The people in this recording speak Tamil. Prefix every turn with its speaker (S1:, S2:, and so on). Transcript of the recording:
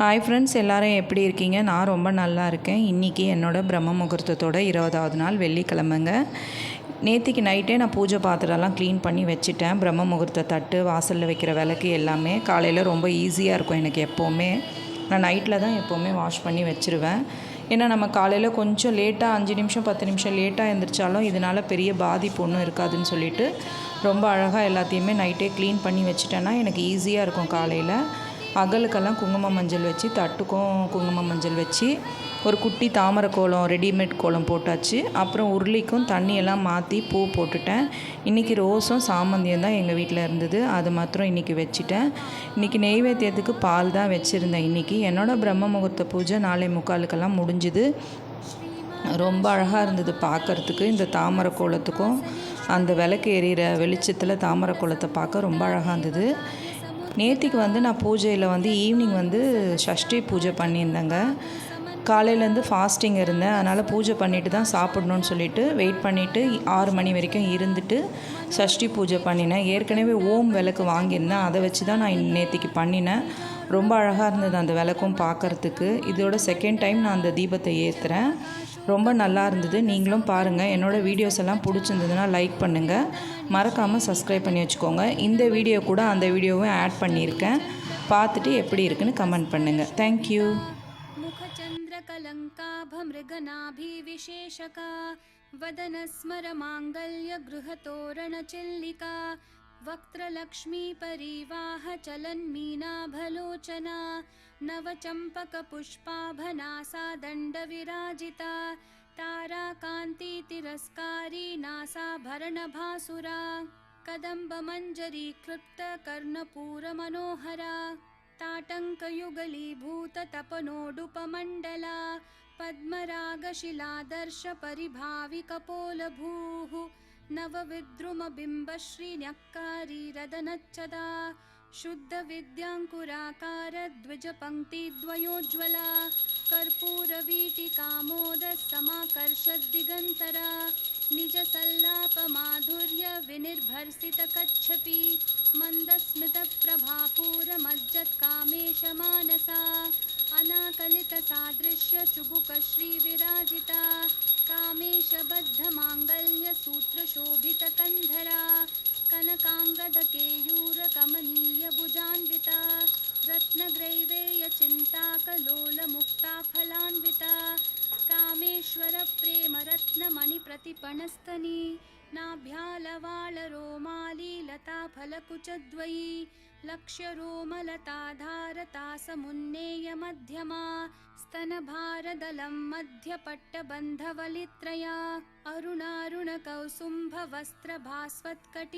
S1: ஹாய் ஃப்ரெண்ட்ஸ் எல்லாரும் எப்படி இருக்கீங்க? நான் ரொம்ப நல்லா இருக்கேன். இன்றைக்கி என்னோடய பிரம்ம முகூர்த்தத்தோட இருபதாவது நாள் வெள்ளிக்கிழமைங்க. நேற்றுக்கு நைட்டே நான் பூஜை பாத்திரம்லாம் க்ளீன் பண்ணி வச்சுட்டேன். பிரம்ம முகூர்த்த தட்டு வாசலில் வைக்கிற விளக்கு எல்லாமே காலையில் ரொம்ப ஈஸியாக இருக்கும் எனக்கு எப்போவுமே. நான் நைட்டில் தான் எப்போவுமே வாஷ் பண்ணி வச்சுருவேன். ஏன்னா நம்ம காலையில் கொஞ்சம் லேட்டாக அஞ்சு நிமிஷம் பத்து நிமிஷம் லேட்டாக எழுந்திரிச்சாலும் இதனால் பெரிய பாதிப்பு ஒன்றும் இருக்காதுன்னு சொல்லிட்டு ரொம்ப அழகாக எல்லாத்தையுமே நைட்டே க்ளீன் பண்ணி வச்சுட்டேன்னா எனக்கு ஈஸியாக இருக்கும் காலையில். அகலுக்கெல்லாம் குங்கும மஞ்சள் வச்சு தட்டுக்கும் குங்கும மஞ்சள் வச்சு ஒரு குட்டி தாமரை கோலம் ரெடிமேட் கோலம் போட்டாச்சு. அப்புறம் உருளிக்கும் தண்ணியெல்லாம் மாற்றி பூ போட்டுட்டேன். இன்றைக்கி ரோஸும் சாமந்தியும் தான் எங்கள் வீட்டில் இருந்தது. அது மாத்திரம் இன்றைக்கி வச்சுட்டேன். இன்றைக்கி நெய்வேத்தியத்துக்கு பால் தான் வச்சுருந்தேன் இன்றைக்கி என்னோடய பிரம்ம முகூர்த்த பூஜை நாளை முக்காலுக்கெல்லாம் முடிஞ்சுது. ரொம்ப அழகாக இருந்தது பார்க்குறதுக்கு இந்த தாமரை கோலத்துக்கும் அந்த விளக்கு எரியிற வெளிச்சத்தில் தாமரை கோலத்தை பார்க்க ரொம்ப அழகாக இருந்தது. நேற்றுக்கு வந்து நான் பூஜையில் வந்து ஈவினிங் வந்து ஷஷ்டி பூஜை பண்ணியிருந்தேங்க. காலையிலேருந்து ஃபாஸ்டிங் இருந்தேன். அதனால் பூஜை பண்ணிட்டு தான் சாப்பிட்ணுன்னு சொல்லிட்டு வெயிட் பண்ணிவிட்டு ஆறு மணி வரைக்கும் இருந்துட்டு சஷ்டி பூஜை பண்ணினேன். ஏற்கனவே ஓம் விளக்கு வாங்கியிருந்தேன். அதை வச்சு தான் நான் நேற்றுக்கு பண்ணினேன். ரொம்ப அழகாக இருந்தது அந்த விளக்கும் பார்க்குறதுக்கு இதோட செகண்ட் டைம் நான் அந்த தீபத்தை ஏற்றுறேன் ரொம்ப நல்லா இருந்தது நீங்களும் பாருங்கள் என்னோடய வீடியோஸ் எல்லாம் பிடிச்சிருந்ததுன்னா லைக் பண்ணுங்கள் மறக்காமல் சப்ஸ்கிரைப் பண்ணி வச்சுக்கோங்க இந்த வீடியோ கூட அந்த வீடியோவும் ஆட் பண்ணியிருக்கேன் பார்த்துட்டு எப்படி இருக்குன்னு கமெண்ட் பண்ணுங்கள் தேங்க்யூ
S2: मुखचन्द्रकलङ्काभमृगनाभिविशेषका वदनस्मरमाङ्गल्यगृहतोरणचिल्लिका वक्त्रलक्ष्मीपरिवाहचलन्मीनाभलोचना नवचम्पकपुष्पाभनासा दण्डविराजिता ताराकान्तितिरस्कारी नासाभरणभासुरा कदम्बमञ्जरीकृप्तकर्णपूरमनोहरा ताटङ्कयुगलीभूततपनोडुपमण्डला पद्मरागशिलादर्शपरिभाविकपोलभूः नवविद्रुमबिम्बश्रीन्यक्कारी रदनच्छदा शुद्धविद्याङ्कुराकारद्विजपङ्क्तिद्वयोज्ज्वला। कर्पूरवीटिकामोदसमाकर्षद्दिगन्तरा निजसल्लापमाधुर्यविनिर्भर्सितकच्छपि। मन्दस्मितप्रभापूरमज्जत्कामेशमानसा। अनाकलितसादृश्यचुबुकश्रीविराजिता कामेश बद्ध मंगल्यसूत्रशोभितकरा कनकांगद केयूरकमुजता कामेशबद्धमाङ्गल्यसूत्रशोभितकन्धरा कलोल मुक्ता फलान्विता कामेश्वर नाभ्यालवालरोमाली लताफलकुचद्वयी लक्ष्यरोमलताधारता लक्ष्य मध्यमा स्तनभारदलं मध्यपट्टबन्धवलित्रया अरुणारुणकौसुम्भवस्त्रभास्वत्कटि